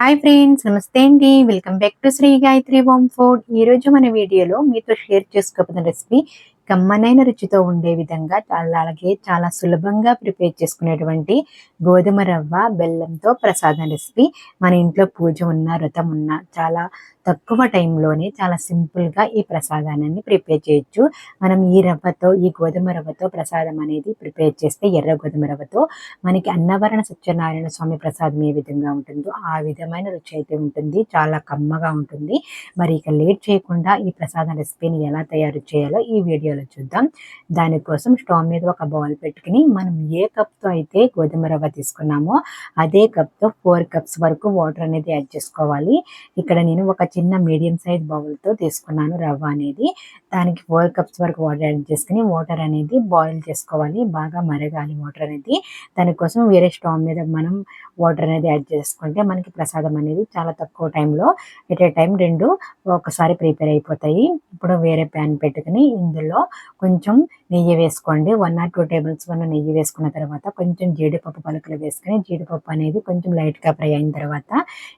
Hi friends నమస్తే అండి. Welcome back to Shri Gayatri home food ఈ రోజు మన వీడియోలో మీతో షేర్ చేసుకోబోతున్న రెసిపీ కమ్మనైన రుచితో ఉండే విధంగా చాలా అలాగే చాలా సులభంగా ప్రిపేర్ చేసుకునేటువంటి గోధుమ రవ్వ బెల్లంతో ప్రసాదం రెసిపీ మన ఇంట్లో పూజ ఉన్న వ్రతం ఉన్న చాలా తక్కువ టైంలోనే చాలా సింపుల్గా ఈ ప్రసాదాన్ని ప్రిపేర్ చేయొచ్చు. మనం ఈ రవ్వతో ఈ గోధుమ రవ్వతో ప్రసాదం అనేది ప్రిపేర్ చేస్తే ఎర్ర గోధుమ రవ్వతో మనకి అన్నవరణ సత్యనారాయణ స్వామి ప్రసాదం ఏ విధంగా ఉంటుందో ఆ విధమైన రుచి అయితే ఉంటుంది. చాలా కమ్మగా ఉంటుంది. మరి ఇక లేట్ చేయకుండా ఈ ప్రసాదం రెసిపీని ఎలా తయారు చేయాలో ఈ వీడియో వీడియోలో చూద్దాం. దానికోసం స్టవ్ మీద ఒక బౌల్ పెట్టుకుని మనం ఏ కప్తో అయితే గోధుమ రవ్వ తీసుకున్నామో అదే కప్తో ఫోర్ కప్స్ వరకు వాటర్ అనేది యాడ్ చేసుకోవాలి. ఇక్కడ నేను ఒక చిన్న మీడియం సైజ్ బౌల్తో తీసుకున్నాను రవ్వ అనేది. దానికి ఫోర్ కప్స్ వరకు వాటర్ యాడ్ చేసుకుని వాటర్ అనేది బాయిల్ చేసుకోవాలి. బాగా మరగాలి వాటర్ అనేది. దానికోసం వేరే స్టవ్ మీద మనం వాటర్ అనేది యాడ్ చేసుకుంటే మనకి ప్రసాదం అనేది చాలా తక్కువ టైంలో ఎట్ ఏ టైం రెండు ఒకసారి ప్రిపేర్ అయిపోతాయి. ఇప్పుడు వేరే ప్యాన్ పెట్టుకుని ఇందులో కొంచెం నెయ్యి వేసుకోండి. One or two tablespoon నెయ్యి వేసుకున్న తర్వాత కొంచెం జీడిపప్పు పలుకులు వేసుకుని జీడిపప్పు అనేది కొంచెం లైట్గా ఫ్రై అయిన తర్వాత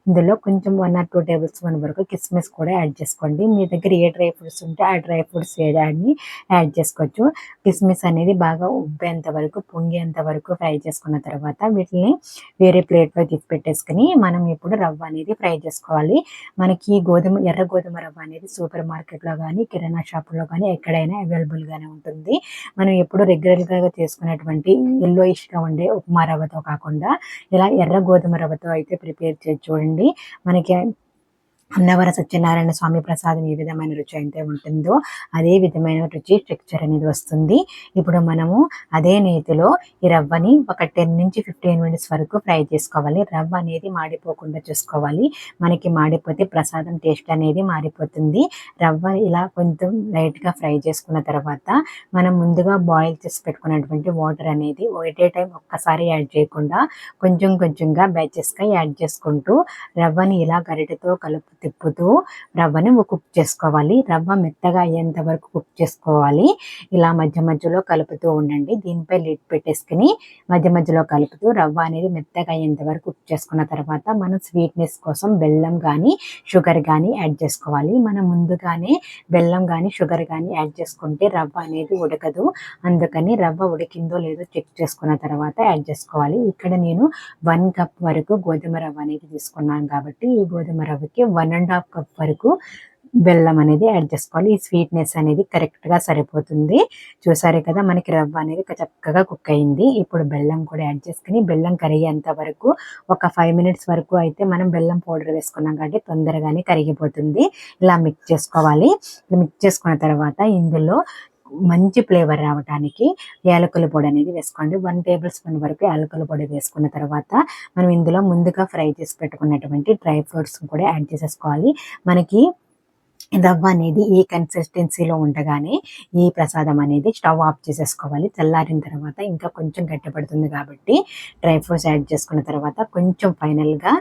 ఇందులో కొంచెం one or two tablespoon వరకు కిస్మిస్ కూడా యాడ్ చేసుకోండి. మీ దగ్గర ఏ డ్రై ఫ్రూట్స్ ఉంటే ఆ డ్రై ఫ్రూట్స్ ఏడాన్ని యాడ్ చేసుకోవచ్చు. కిస్మిస్ అనేది బాగా ఉబ్బేంత వరకు పొంగేంత వరకు ఫ్రై చేసుకున్న తర్వాత వీటిని వేరే ప్లేట్లో తీసి పెట్టేసుకుని మనం ఇప్పుడు రవ్వ అనేది ఫ్రై చేసుకోవాలి. మనకి గోధుమ ఎర్ర గోధుమ రవ్వ అనేది సూపర్ మార్కెట్లో కానీ కిరాణా షాపులో కానీ ఎక్కడైనా అవైలబుల్గానే ఉంటుంది. మనం ఎప్పుడు రెగ్యులర్గా చేసుకునేటువంటి ఎల్లో ఇష్గా ఉండే ఉప్మా రవ్వతో కాకుండా ఇలా ఎర్ర గోధుమ రవ్వతో అయితే ప్రిపేర్ చేసి చూడండి. మనకి అన్నవర సత్యనారాయణ స్వామి ప్రసాదం ఏ విధమైన రుచి అయితే ఉంటుందో అదే విధమైన రుచి టెక్చర్ అనేది వస్తుంది. ఇప్పుడు మనము అదే నేతిలో ఈ రవ్వని ఒక టెన్ నుంచి ఫిఫ్టీన్ మినిట్స్ వరకు ఫ్రై చేసుకోవాలి. రవ్వ అనేది మాడిపోకుండా చూసుకోవాలి. మనకి మాడిపోతే ప్రసాదం టేస్ట్ అనేది మారిపోతుంది. రవ్వ ఇలా కొంచెం లైట్గా ఫ్రై చేసుకున్న తర్వాత మనం ముందుగా బాయిల్ చేసి పెట్టుకున్నటువంటి వాటర్ అనేది ఒకటే టైం ఒక్కసారి యాడ్ చేయకుండా కొంచెం కొంచెంగా బ్యాచెస్గా యాడ్ చేసుకుంటూ రవ్వని ఇలా గరిటతో కలుపు తిప్పుతూ రవ్వని కుక్ చేసుకోవాలి. రవ్వ మెత్తగా అయ్యేంత వరకు కుక్ చేసుకోవాలి. ఇలా మధ్య మధ్యలో కలుపుతూ ఉండండి. దీనిపై లిడ్ పెట్టేసుకుని మధ్య మధ్యలో కలుపుతూ రవ్వ అనేది మెత్తగా అయ్యేంత వరకు కుక్ చేసుకున్న తర్వాత మనం స్వీట్నెస్ కోసం బెల్లం కానీ షుగర్ కానీ యాడ్ చేసుకోవాలి. మనం ముందుగానే బెల్లం కానీ షుగర్ కానీ యాడ్ చేసుకుంటే రవ్వ అనేది ఉడకదు. అందుకని రవ్వ ఉడికిందో లేదో చెక్ చేసుకున్న తర్వాత యాడ్ చేసుకోవాలి. ఇక్కడ నేను వన్ కప్ వరకు గోధుమ రవ్వ అనేది తీసుకున్నాను కాబట్టి ఈ గోధుమ రవ్వకి one one and half cup వరకు బెల్లం అనేది యాడ్ చేసుకోవాలి. ఈ స్వీట్నెస్ అనేది కరెక్ట్గా సరిపోతుంది. చూసారే కదా మనకి రవ్వ అనేది చక్కగా కుక్ అయింది. ఇప్పుడు బెల్లం కూడా యాడ్ చేసుకుని బెల్లం కరిగేంత వరకు ఒక ఫైవ్ మినిట్స్ వరకు అయితే మనం బెల్లం పౌడర్ వేసుకున్నాం కాబట్టి తొందరగానే కరిగిపోతుంది. ఇలా మిక్స్ చేసుకోవాలి. మిక్స్ చేసుకున్న తర్వాత ఇందులో మంచి ఫ్లేవర్ రావడానికి యాలకుల పొడి అనేది వేసుకోండి. వన్ టేబుల్ స్పూన్ వరకు యాలకుల పొడి వేసుకున్న తర్వాత మనం ఇందులో ముందుగా ఫ్రై చేసి పెట్టుకున్నటువంటి డ్రై ఫ్రూట్స్ కూడా యాడ్ చేసేసుకోవాలి. మనకి రవ్వ అనేది ఈ కన్సిస్టెన్సీలో ఉండగానే ఈ ప్రసాదం అనేది స్టవ్ ఆఫ్ చేసేసుకోవాలి. చల్లారిన తర్వాత ఇంకా కొంచెం గట్టిపడుతుంది కాబట్టి డ్రై ఫ్రూట్స్ యాడ్ చేసుకున్న తర్వాత కొంచెం ఫైనల్గా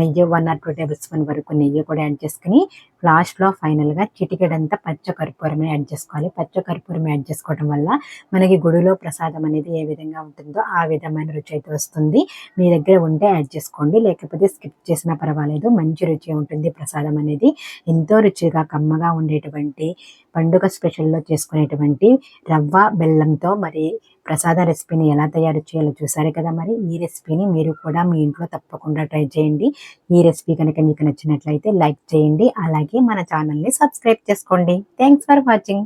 నెయ్యి one or two tablespoon వరకు నెయ్యి కూడా యాడ్ చేసుకుని లాస్ట్లో ఫైనల్గా చిటికెడంతా పచ్చ కర్పూరం యాడ్ చేసుకోవాలి. పచ్చ కర్పూరం యాడ్ చేసుకోవడం వల్ల మనకి గుడిలో ప్రసాదం అనేది ఏ విధంగా ఉంటుందో ఆ విధమైన రుచి అయితే వస్తుంది. మీ దగ్గర ఉంటే యాడ్ చేసుకోండి. లేకపోతే స్కిప్ చేసినా పర్వాలేదు. మంచి రుచి ఉంటుంది ప్రసాదం అనేది. ఎంతో రుచిగా కమ్మగా ఉండేటువంటి పండుగ స్పెషల్లో చేసుకునేటువంటి రవ్వ బెల్లంతో మరి ప్రసాద రెసిపీని ఎలా తయారు చేయాలో చూసారు కదా మరి. ఈ రెసిపీని మీరు కూడా మీ ఇంట్లో తప్పకుండా ట్రై చేయండి. ఈ రెసిపీ కనుక మీకు నచ్చినట్లయితే లైక్ చేయండి. అలాగే మన ఛానల్ని సబ్స్క్రైబ్ చేసుకోండి. Thanks for watching.